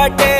i did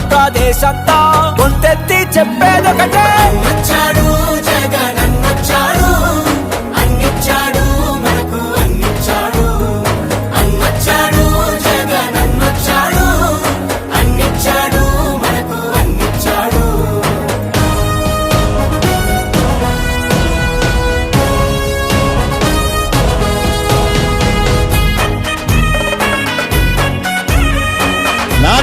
ప్రదేశంతా. అంతా చెప్పేదొకటే.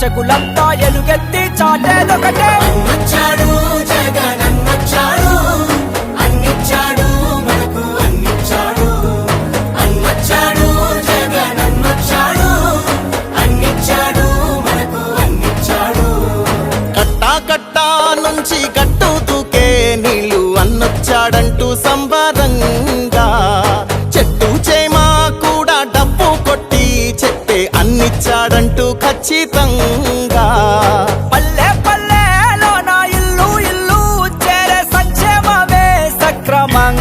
దర్శకులంతా ఎలుగెత్తి చాటేదొకటే. అన్నిచ్చాడు అన్నిచ్చాడు. కట్టా నుంచి నీళ్ళు అన్నొచ్చాడంటూ సంబరంగా. చెట్టు చేమా కూడా డబ్బు కొట్టి చెట్టే అన్నిచ్చాడంటూ ఖచ్చితంగా 忙